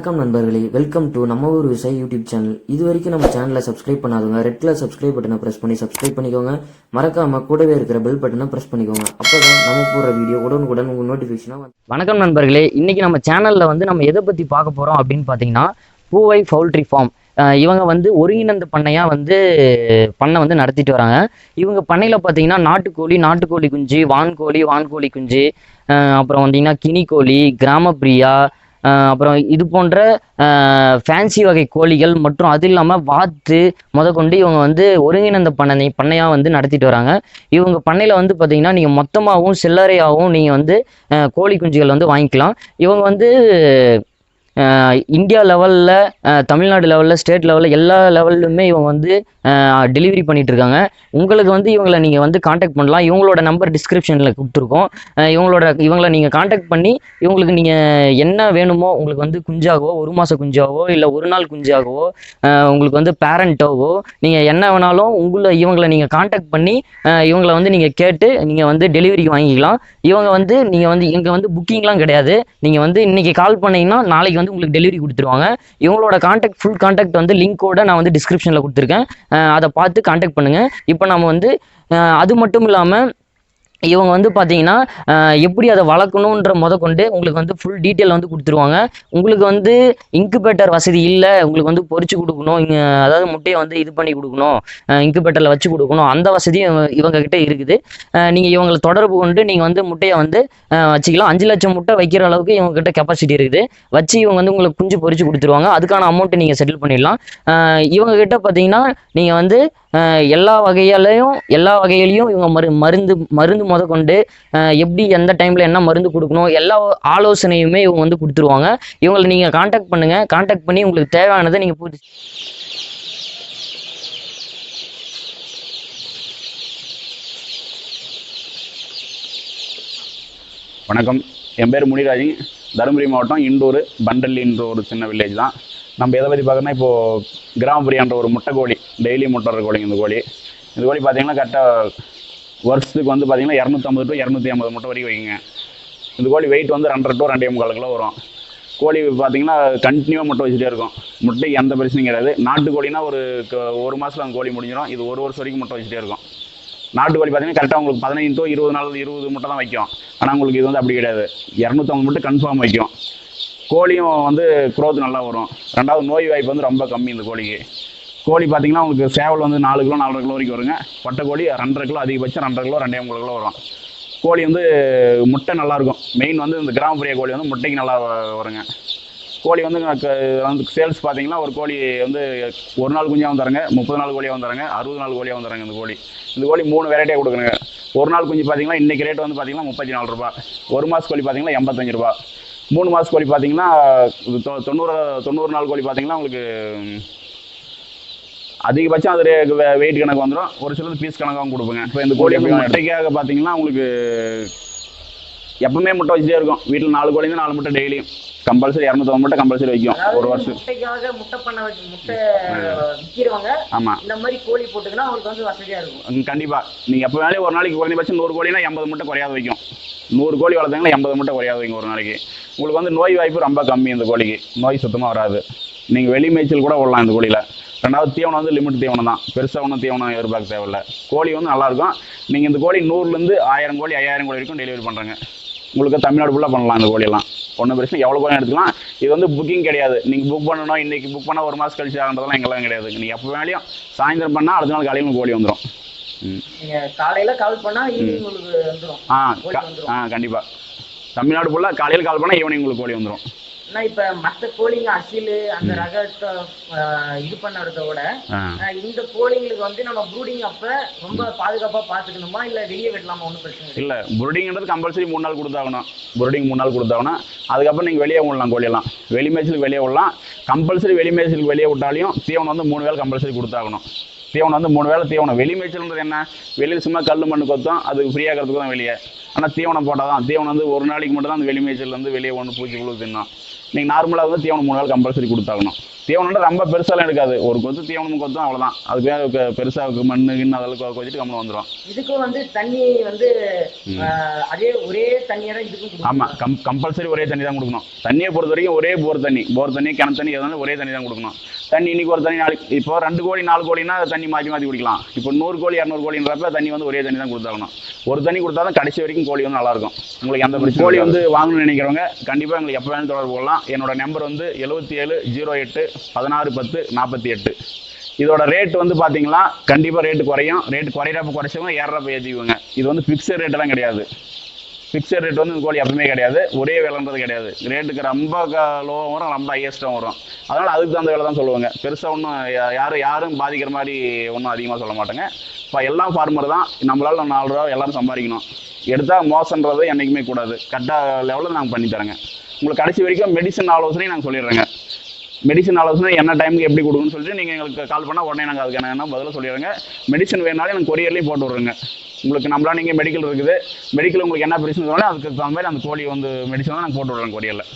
வணக்கம் நண்பர்களே. Welcome to நம்ம ஊர் விவசாயி யூடியூப் சேனல். இது வரைக்கும் நம்ம சேனலை சப்ஸ்கிரைப் பண்ணாதவங்க ரெட் கலர் சப்ஸ்கிரைப் பட்டனை ப்ரெஸ் பண்ணி சப்ஸ்கிரைப் பண்ணிக்கோங்க. மறக்காம கூடவே இருக்கிற பெல் பட்டனை ப்ரெஸ் பண்ணிக்கோங்க. அப்பதான் நம்ம போடுற வீடியோ உடனுக்குடன் உங்கள் நோட்டிஃபிகேஷனாக வணக்கம் நண்பர்களே. இன்னைக்கு நம்ம சேனலில் வந்து நம்ம எதை பற்றி பார்க்க போகிறோம் அப்படின்னு பார்த்தீங்கன்னா பூவை பவுல்ட்ரி ஃபார்ம் இவங்க வந்து ஒருங்கிணைந்த பண்ணையாக வந்து பண்ணை வந்து நடத்திட்டு வராங்க. இவங்க பண்ணையில் பார்த்தீங்கன்னா நாட்டுக்கோழி நாட்டுக்கோழி குஞ்சு வான்கோழி வான்கோழி குஞ்சு அப்புறம் வந்தீங்கன்னா கினிக்கோழி கிராமப்பிரியா அப்புறம் இது போன்ற ஃபேன்சி வகை கோழிகள் மற்றும் அது இல்லாமல் வாத்து முதற்கொண்டு இவங்க வந்து ஒருங்கிணைந்த பண்ணை பண்ணையாக வந்து நடத்திட்டு வராங்க. இவங்க பண்ணையில் வந்து பார்த்தீங்கன்னா நீங்கள் மொத்தமாகவும் சில்லறையாகவும் நீங்கள் வந்து கோழி குஞ்சுகள் வந்து வாங்கிக்கலாம். இவங்க வந்து இந்தியா லெவலில் தமிழ்நாடு லெவலில் ஸ்டேட் லெவலில் எல்லா லெவல்லுமே இவங்க வந்து டெலிவரி பண்ணிட்டு இருக்காங்க. உங்களுக்கு வந்து இவங்களை நீங்கள் வந்து காண்டாக்ட் பண்ணலாம். இவங்களோட நம்பர் டிஸ்கிரிப்ஷனில் கொடுத்துருக்கோம். இவங்களோட இவங்களை நீங்கள் காண்டாக்ட் பண்ணி இவங்களுக்கு நீங்கள் என்ன வேணுமோ உங்களுக்கு வந்து குஞ்சாகவோ ஒரு மாத குஞ்சாகவோ இல்லை ஒரு நாள் குஞ்சாகவோ உங்களுக்கு வந்து பேரண்ட்டாகவோ நீங்கள் என்ன வேணாலும் உங்களை இவங்களை நீங்கள் காண்டாக்ட் பண்ணி இவங்களை வந்து நீங்கள் கேட்டு நீங்கள் வந்து டெலிவரி வாங்கிக்கலாம். இவங்க வந்து நீங்கள் வந்து இங்கே வந்து புக்கிங்லாம் கிடையாது. நீங்கள் வந்து இன்றைக்கி கால் பண்ணிங்கன்னா நாளைக்கு வந்து உங்களுக்கு டெலிவரி கொடுத்துருவாங்க. இவங்களோட காண்டாக்ட் ஃபுல் காண்டாக்ட் வந்து லிங்கோட நான் வந்து டிஸ்கிரிப்ஷனில் கொடுத்துருக்கேன். அதை பார்த்து காண்டாக்ட் பண்ணுங்கள் இப்போ நம்ம வந்து அது மட்டும் இல்லாமல் இவங்க வந்து பார்த்தீங்கன்னா எப்படி அதை வளர்க்கணுன்ற முத கொண்டு உங்களுக்கு வந்து ஃபுல் டீட்டெயில் வந்து கொடுத்துருவாங்க. உங்களுக்கு வந்து இன்குபேட்டர் வசதி இல்லை உங்களுக்கு வந்து பொறிச்சு கொடுக்கணும் அதாவது முட்டையை வந்து இது பண்ணி கொடுக்கணும் இன்குபேட்டரில் வச்சு கொடுக்கணும் அந்த வசதியும் இவங்க- இவங்க கிட்ட இருக்குது நீங்கள் இவங்களை தொடர்பு கொண்டு நீங்கள் வந்து முட்டையை வந்து வச்சுக்கலாம். அஞ்சு லட்சம் முட்டை வைக்கிற அளவுக்கு இவங்க கிட்ட கெப்பாசிட்டி இருக்குது. வச்சு இவங்க வந்து உங்களுக்கு குஞ்சு பொறிச்சு கொடுத்துருவாங்க. அதுக்கான அமௌண்ட்டை நீங்கள் செட்டில் பண்ணிடலாம். இவங்க கிட்ட பார்த்தீங்கன்னா நீங்கள் வந்து எல்லா வகையாலையும் எல்லா வகையிலையும் இவங்க மரு மருந்து மருந்து முத கொண்டு எப்படி எந்த டைமில் என்ன மருந்து கொடுக்கணும் எல்லா ஆலோசனையுமே இவங்க வந்து கொடுத்துருவாங்க. இவங்களை நீங்கள் காண்டாக்ட் பண்ணுங்கள் காண்டாக்ட் பண்ணி உங்களுக்கு தேவையானதை நீங்கள் பூர்த்தி வணக்கம். என் பேர் முனிராஜிங் தருமபுரி மாவட்டம் இண்டூர் பண்டல்லின்ற ஒரு சின்ன வில்லேஜ் தான். நம்ம எதை பற்றி பார்க்கணும்னா இப்போது கிராமப்புரியான்ற ஒரு முட்டை கோழி டெய்லி முட்டை கோழிங்க இந்த கோழி. இந்த கோழி பார்த்தீங்கன்னா கரெக்டாக வருஷத்துக்கு வந்து பார்த்தீங்கன்னா இரநூத்தம்பது டு இரநூத்தி ஐம்பது முட்டை வரைக்கும் வைங்க இந்த கோழி வெயிட் வந்து ரெண்டரை டு ரெண்டே முக்கால் கிலோ வரும். கோழி பார்த்தீங்கன்னா கண்டினியூவாக முட்டை வச்சுட்டே இருக்கும். முட்டைக்கு எந்த பிரச்சனையும் கிடையாது. நாட்டுக்கோழினா ஒரு ஒரு மாதத்தில் அந்த கோழி முடிஞ்சிடும். இது ஒரு வருஷம் வரைக்கும் முட்டை வச்சுட்டே இருக்கும். நாட்டுக்கோழி பார்த்தீங்கன்னா கரெக்டாக உங்களுக்கு பதினைந்து to இருபது நாள் இருபது முட்டை தான் வைக்கும். ஆனால் உங்களுக்கு இது வந்து அப்படி கிடையாது. இரநூத்தம்பது முட்டை கன்ஃபார்ம் வைக்கும். கோழியும் வந்து குரோத் நல்லா வரும். ரெண்டாவது நோய் வாய்ப்பு வந்து ரொம்ப கம்மி இந்த கோழிக்கு. கோழி பார்த்தீங்கன்னா உங்களுக்கு சேவல் வந்து நாலு கிலோ நாலரை கிலோ வரைக்கும் வருங்க. பட்டை கோழி ரெண்டரை கிலோ அதிகபட்சம் ரெண்டரை கிலோ ரெண்டே மூணு கிலோ வரும். கோழி வந்து முட்டை நல்லாயிருக்கும் மெயின் வந்து இந்த கிராமப்புறிய கோழி வந்து முட்டைக்கு நல்லா வருங்க. கோழி வந்து வந்து சேல்ஸ் பார்த்தீங்கன்னா ஒரு கோழி வந்து ஒரு நாள் குஞ்சாகவும் தரங்க முப்பது நாள் கோழியாகவும் தரங்க அறுபது நாள் கோழியாகவும் தரங்க இந்த கோழி. இந்த கோழி மூணு வெரைட்டியாக கொடுக்குறங்க ஒரு நாள் குஞ்சு பார்த்தீங்கன்னா இன்றைக்கி ரேட் வந்து பார்த்தீங்கன்னா முப்பத்தி நாலு ரூபா ஒரு மாத கோழி பார்த்தீங்கன்னா எண்பத்தஞ்சு ரூபா மூணு மாத கோழி பார்த்தீங்கன்னா தொண்ணூறு தொண்ணூறு நாள் கோழி பார்த்தீங்கன்னா உங்களுக்கு அதிகபட்சம் அது வெயிட் கணக்கு வந்துடும் ஒரு சிலது பீஸ் கணக்காகவும் கொடுப்போங்க. இப்போ இந்த கோழி முட்டைக்காக பார்த்தீங்கன்னா உங்களுக்கு எப்பவுமே முட்டை வச்சுட்டே இருக்கும். வீட்டில் நாலு கோழி நாலு முட்டை டெய்லியும் கம்பல்சரி இரநூத்தம்பது முட்டை கம்பல்சரி வைக்கும். ஒரு வருஷம். முட்டைக்காக முட்டை பண்ண முட்டை விற்கிறவங்க ஆமாம் இந்த மாதிரி கோழி போட்டுக்கினா அவங்களுக்கு வந்து வசதியா இருக்கும். கண்டிப்பா. நீங்க எப்போ வேலையும் ஒரு நாளைக்கு குறைந்தபட்சம் நூறு கோழினா எண்பது முட்டை குறையாத வைக்கும். நூறு கோழி வளர்த்தாங்கன்னா எண்பது முட்டை குறையாத வைக்கும் ஒரு நாளைக்கு. உங்களுக்கு வந்து நோய் வாய்ப்பு ரொம்ப கம்மி இந்த கோழிக்கு. நோய் சுத்தமாக வராது. நீங்கள் வெளி மேய்ச்சல் கூட விடலாம் இந்த கோழியில். ரெண்டாவது தீவனம் வந்து லிமிட் தீவனம் தான். பெருசாக ஒன்றும் தீவனம் எதிர்பார்க்க தேவையில்ல. கோழி வந்து நல்லாயிருக்கும் நீங்கள் இந்த கோழி நூறுலேருந்து ஆயிரம் கோழி ஐயாயிரம் கோழி வரைக்கும் டெலிவரி பண்ணுறாங்க உங்களுக்கு தமிழ்நாடு ஃபுல்லாக பண்ணலாம் இந்த கோழியெல்லாம். ஒன்றும் பிரச்சனை எவ்வளோ கோழி எடுத்துக்கலாம். இது வந்து புக்கிங் கிடையாது. நீங்கள் புக் பண்ணணும். இன்றைக்கி புக் பண்ணால் ஒரு மாதம் கழிச்சு ஆகிறதெல்லாம் எங்கெல்லாம் கிடையாது. நீங்கள் எப்போ வேலையும் சாயந்தரம் பண்ணால் அடுத்த நாள் காலையில் கோழி வந்துடும் காலையில கால் பண்ணா ஈவினிங் ஆ. ஆ கண்டிப்பாக தமிழ்நாடு ஃபுல்லாக காலையில் கால் பண்ணால் ஈவினிங் உங்களுக்கு கோழி வந்துடும் ஆனா இப்ப மத்த கோழிங்க அசில் அந்த ரகத்தை இது பண்ணறத விட இந்த கோழிங்களுக்கு வந்து நம்ம ப்ரூடிங் அப்ப ரொம்ப பாதுகாப்பா பாத்துக்கணுமா? இல்ல வெளியே விடலாமா? ஒன்றும் பிரச்சனை இல்லை புருடிங்கிறது கம்பல்சரி மூணு நாள் கொடுத்தாகணும். புருடிங் மூணு நாள் கொடுத்தாகணும். அதுக்கப்புறம் நீங்கள் வெளியே விடலாம் கோழியெல்லாம். வெளி மேய்ச்சலுக்கு வெளியே விடலாம். கம்பல்சரி வெளி மேய்ச்சலுக்கு வெளியே விட்டாலையும் தீவனம் வந்து மூணு வேளை கம்பல்சரி கொடுத்தாகணும். தீவனம் வந்து மூணு வேளை தீவனம் வெளி மேய்ச்சல்ன்றது என்ன? வெளியில் சும்மா கல் மண்ணு கொத்தம் அது ஃப்ரீயாகிறதுக்கு தான் வெளியே. ஆனால் தீவனம் போட்டால் தான் தீவனம் வந்து ஒரு நாளைக்கு மட்டும் தான் அந்த வெளி மேய்ச்சல் வந்து வெளியே ஒன்று பூச்சி புழு தின்னும் நீங்கள் நார்மலாக வந்து தீவனம் மூணு வேளை கம்பல்சரி கொடுத்தாகணும். தீவனம்னா ரொம்ப பெருசாலாம் எடுக்காது. ஒரு கொத்து தீவனம் கொத்தும் அவ்வளோதான் அதுக்கு பெருசாக மண்ணு கிண்ணு அதெல்லாம் கொச்சிட்டு கம்மி வந்துடும் இதுக்கும் வந்து தண்ணி வந்து அதே ஒரே தண்ணியை தான் இதுக்கும் கொடுக்கணும். ஆமாம் கம் கம்பல்சரி ஒரே தண்ணி தான் கொடுக்கணும். தண்ணியை பொறுத்த வரைக்கும் ஒரே போர் தண்ணி. போர் தண்ணி கிணத்து தண்ணி எதுனாலும் ஒரே தண்ணி தான் கொடுக்கணும். தண்ணி இன்னைக்கு ஒரு தண்ணி நாளைக்கு இப்போ ரெண்டு கோழி நாலு கோழினா தண்ணி மாற்றி மாற்றி குடிக்கலாம். இப்போ நூறு கோழி இரநூறு கோழின்றப்ப தண்ணி வந்து ஒரே தண்ணி தான் கொடுத்தாகணும். ஒரு தண்ணி கொடுத்தா தான் கடைசி வரைக்கும் கோழி வந்து நல்லா இருக்கும் உங்களுக்கு அந்த பிரச்சனை கோழி வந்து வாங்கணும்னு நினைக்கிறவங்க கண்டிப்பாக எங்களுக்கு எப்போ வேணும் தொடர்பு கொள்ளலாம். என்னோட நம்பர் வந்து எழுபத்தி ஏழு ஜீரோ எட்டு பதினாறு பத்து நாற்பத்தி எட்டு. இதோட ரேட் வந்து பார்த்தீங்கன்னா கண்டிப்பாக ரேட்டு குறையும். ரேட் குறையிறப்ப குறைச்சவங்க ஏறப்ப ஏற்றிக்குவாங்க இது வந்து ஃபிக்ஸட் ரேட்டெல்லாம் கிடையாது. ஃபிக்ஸட் ரேட் வந்து இந்த கோழி எப்பவுமே கிடையாது. ஒரே விலைன்றது கிடையாது. ரேட்டுக்கு ரொம்ப லோவாக வரும் ரொம்ப ஹையஸ்ட்டாக வரும். அதனால் அதுக்கு தகுந்த விலை தான் சொல்லுவாங்க. பெருசாக ஒன்றும் யாரும் யாரும் பாதிக்கிற மாதிரி ஒன்றும் அதிகமாக சொல்ல மாட்டாங்க. இப்போ எல்லாம் ஃபார்மர் தான். நம்மளால் நாலு ரூபா எல்லாரும் சம்பாதிக்கணும். எடுத்தால் மோசன்றது என்றைக்குமே கூடாது. கரெக்டாக லெவலில் நாங்கள் பண்ணி தரேங்க. உங்களுக்கு கடைசி வரைக்கும் மெடிசன் ஆலோசனையும் நாங்கள் சொல்லிடுறேங்க. மெடிசன் ஆலோசனை என்ன டைமுக்கு எப்படி கொடுக்கணும்னு சொல்லிட்டு நீங்கள் எங்களுக்கு கால் பண்ணால் உடனே நாங்கள் அதுக்கு என்ன பதில் சொல்லிடுறோங்க. மெடிசன் வேணாலும் எனக்கு கொரியர்லேயும் போட்டு விட்றோங்க. உங்களுக்கு நம்மளா நீங்கள் மெடிக்கல் இருக்குது. மெடிக்கல் உங்களுக்கு என்ன பிரச்சனை சொன்னாலும் அதுக்கு தகுந்த மாதிரி அந்த கோழி வந்து மெடிசன் நாங்கள் போட்டு விட்றோங்க கொரியரில்